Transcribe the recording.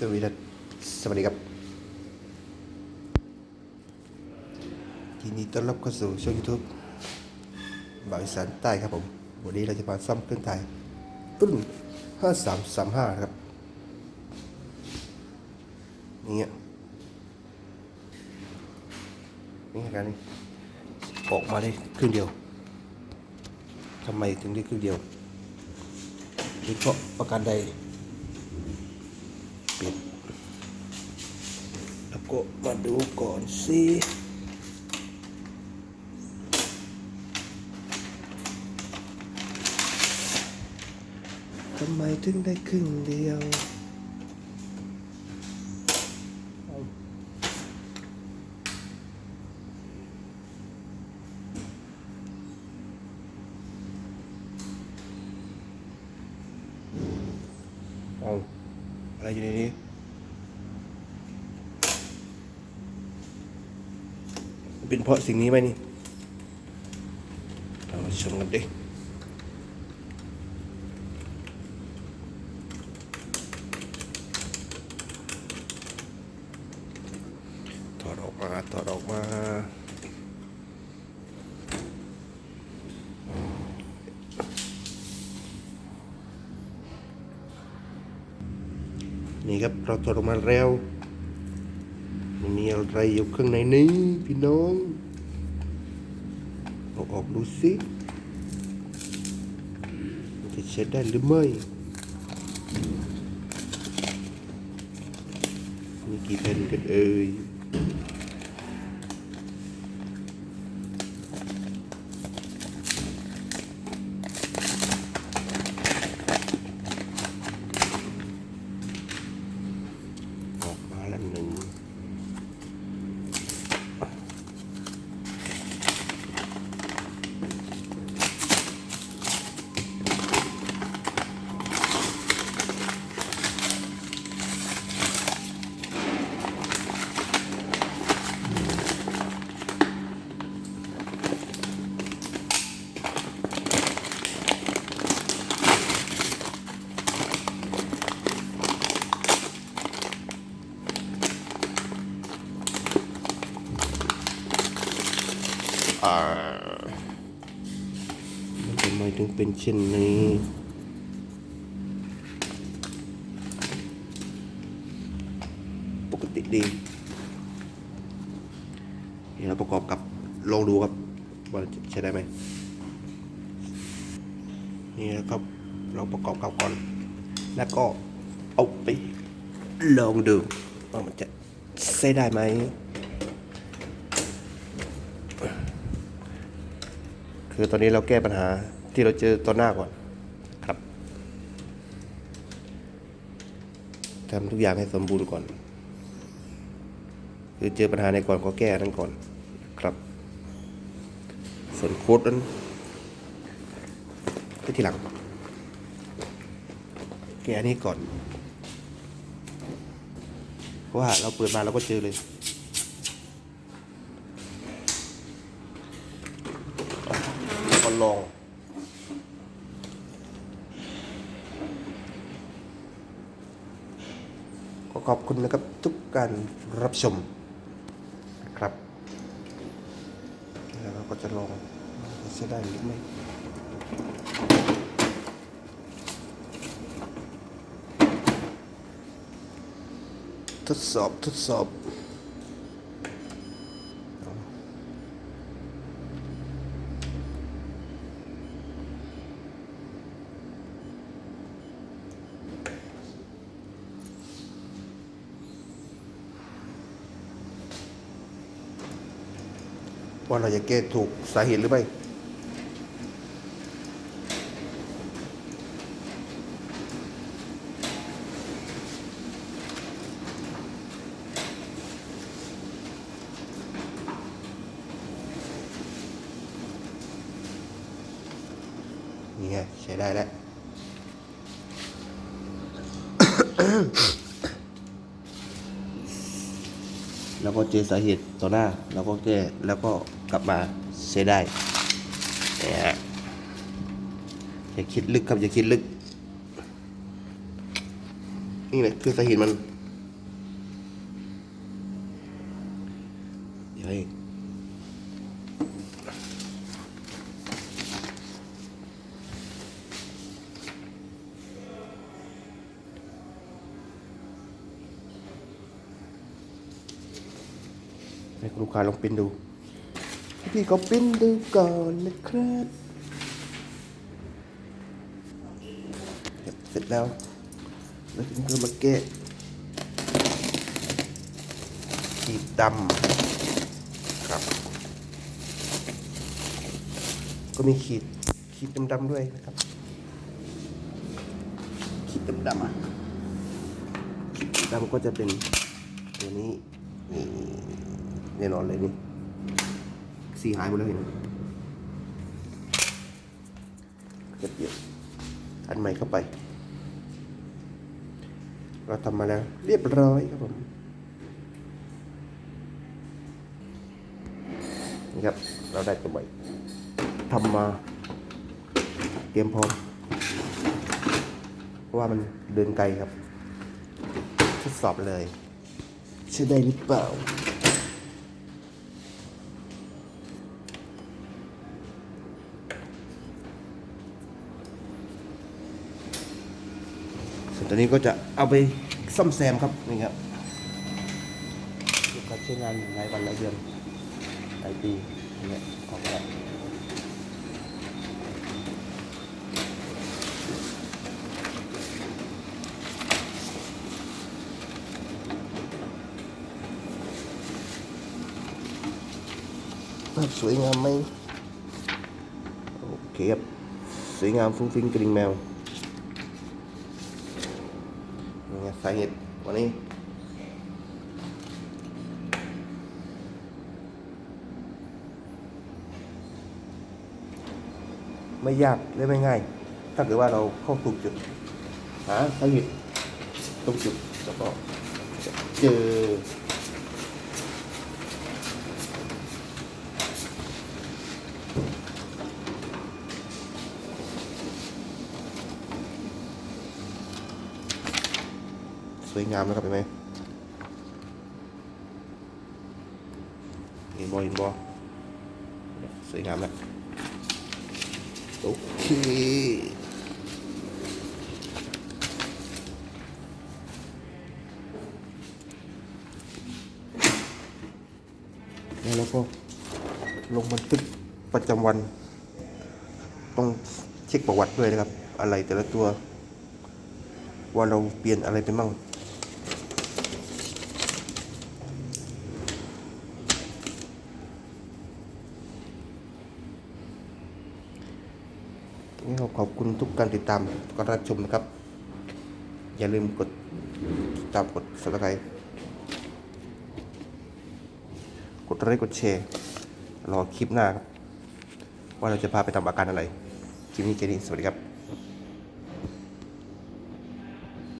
สวัสดีครับสวัสดีครับทีนี้ต้อนรับเข้าสู่ช่อง YouTube บางสานใต้ครับผมวันนี้เราจะมาซ่อมเครื่องถ่ายรุ่น5335 ครับนี่เงี้ยนี่การนี้ออกมาได้ครึ่งเดียวทำไมถึงได้ครึ่งเดียวเป็นเพราะประการใด ก็มาดูก่อนสิทำไมถึงได้ครึ่งเดียวเอาอะไรอยู่ในนี้ เป็นเพราะสิ่งนี้ไหมนี่เรามาชมกันดิถอดออกมาถอดออกมานี่ครับเราถอดออกมาแล้ว อะไรอยู่ข้างในนี้พี่น้องเอาออกดูสิจะใช้ได้หรือไม่มีกี่แผ่นกันเอ่ย ทำไมถึงเป็นเช่นนี้ปกติดีนี่เราประกอบกับลองดูครับว่าใช้ได้ไหมนี่นะครับเราประกอบกับก่อน แล้วก็เอาไปลองดูว่ามันจะใช้ได้ไหม คือตอนนี้เราแก้ปัญหาที่เราเจอตอนหน้าก่อนครับทำทุกอย่างให้สมบูรณ์ก่อน คือเจอปัญหาในก่อนก็แก้นั้นก่อนครับ ส่วนโค้ดนั้นก็ทีหลัง แก้อันนี้ก่อน เพราะว่าเราเปิดมาเราก็เจอเลย ก็ลอง ขอบคุณนะครับทุกการรับชมครับแล้วเราก็จะลองว่าจะได้หรือไม่ทดสอบทดสอบ ว่าเราจะแก้ถูกสาเหตุหรือไม่นี่ไงใช้ได้แล้ว แล้วก็เจอสาเหตุต่อหน้า แล้วก็แก้ แล้วก็กลับมาใช้ได้นะฮะอย่าคิดลึกครับอย่าคิดลึก นี่แหละคือสาเหตุมันเดี๋ยวเอง ให้คุณลูกค้าลองปริ้นดูให้พี่เขาปริ้นดูก่อนนะครับเสร็จแล้วแล้วถึงก็มาแกะขีดดำครับ ก็มีขีดขีดดำๆด้วยนะครับ ขีดดำๆอะขีดดำก็จะเป็นตัวนี้นี่ แน่นอนเลยนี่สีหายหมดแล้วเห็นไหมจะเปลี่ยนอันใหม่เข้าไป เราทำมาแล้ว เรียบร้อยครับผมนี่ครับ เราได้ตัวใหม่ทำมา เตรียมพร้อมเพราะว่ามันเดินไกลครับ ทดสอบเลย ใช่ได้หรือเปล่า นี้ก็จะเอาไปซ่อมแซมครับนี่ครับกค้าใช้งานหลายวันหลายเดือนหลายปีเงี้ยออกมาแล้วภาพสวยงามไหมโอเคครับสวยงามฟุ้งฟิ้งกริ่งแมว นี่ไงสาเหตุวันนี้ไม่ยากและไม่ง่าย ถ้าเกิดว่าเราเข้าถูกจุดหาสาเหตุตรงจุดแล้วก็เจอ วยงามนะครับเห็นไหมเห็นบอเห็นบอสวยงามแล้วโอเคแล้วก็ลงบันทึกประจำวัน ต้องเช็คประวัติด้วยนะครับ อะไรแต่ละตัว ว่าเราเปลี่ยนอะไรไปมั่ง นี่ ขอบคุณทุกการติดตามการรับชมนะครับ อย่าลืมกดติดตามกด subscribe กดไลค์กดแชร์รอคลิปหน้าครับ ว่าเราจะพาไปทำอาการอะไร คลิปนี้แค่นี้สวัสดีครับ